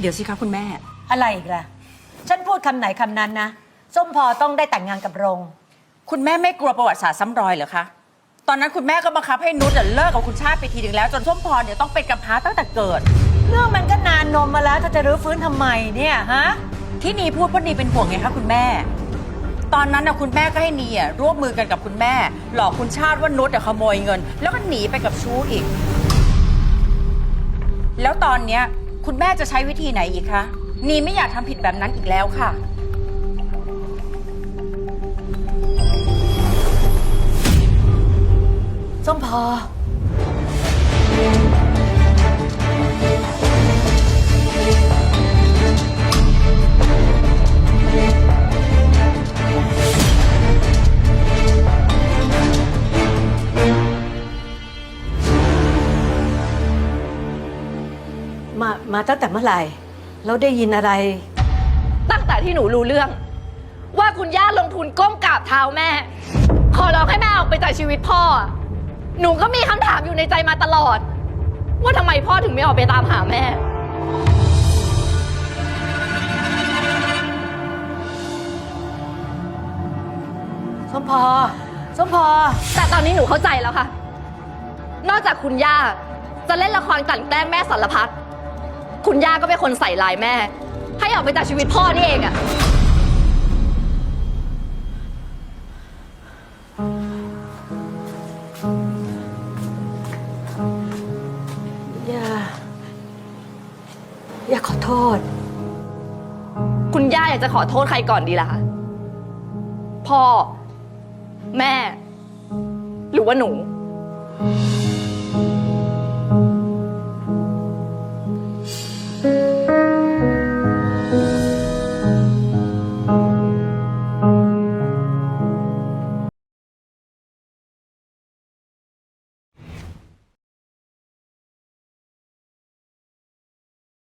เดี๋ยวสิคะคุณแม่ อะไรอีกล่ะ ฉันพูดคำไหนคำนั้นนะ ส้มพอต้องได้แต่งงานกับรง คุณแม่ไม่กลัวประวัติศาสตร์ซ้ำรอยเหรอคะ ตอนนั้นคุณแม่ก็บังคับให้นุชอะเลิกกับคุณชาติไปทีหนึ่งแล้ว จนส้มพรเนี่ยต้องเป็นกำพร้าตั้งแต่เกิด เรื่องมันก็นานนมมาแล้วเธอจะรื้อฟื้นทำไมเนี่ยฮะ ที่นีพูดเพราะนีเป็นห่วงไงคะคุณแม่ ตอนนั้นนะคุณแม่ก็ให้นีอะร่วมมือกันกับคุณแม่ หลอกคุณชาติว่านุชอะขโมยเงิน แล้วก็หนีไปกับชู้อีก แล้วตอนเนี้ย คุณแม่จะใช้วิธีไหนอีกคะนีไม่อยากทำผิดแบบนั้นอีกแล้วค่ะ ส้มพอ มา มาตั้งแต่เมื่อไหร่เราได้ยินอะไร ตั้งแต่ที่หนูรู้เรื่อง ว่าคุณย่าลงทุนก้มกราบเท้าแม่ ขอร้องให้แม่ออกไปจากชีวิตพ่อ หนูก็มีคำถามอยู่ในใจมาตลอด ว่าทำไมพ่อถึงไม่ออกไปตามหาแม่ส้มพอส้มพอ แต่ตอนนี้หนูเข้าใจแล้วค่ะ นอกจากคุณย่า จะเล่นละครกลั่นแกล้งแม่สารพัด คุณย่าก็เป็นคนใส่ลายแม่ ให้ออกไปจากชีวิตพ่อนี่เองอะอย่าอย่าขอโทษ คุณย่าอยากจะขอโทษใครก่อนดีล่ะคะพ่อ แม่ หรือว่าหนูข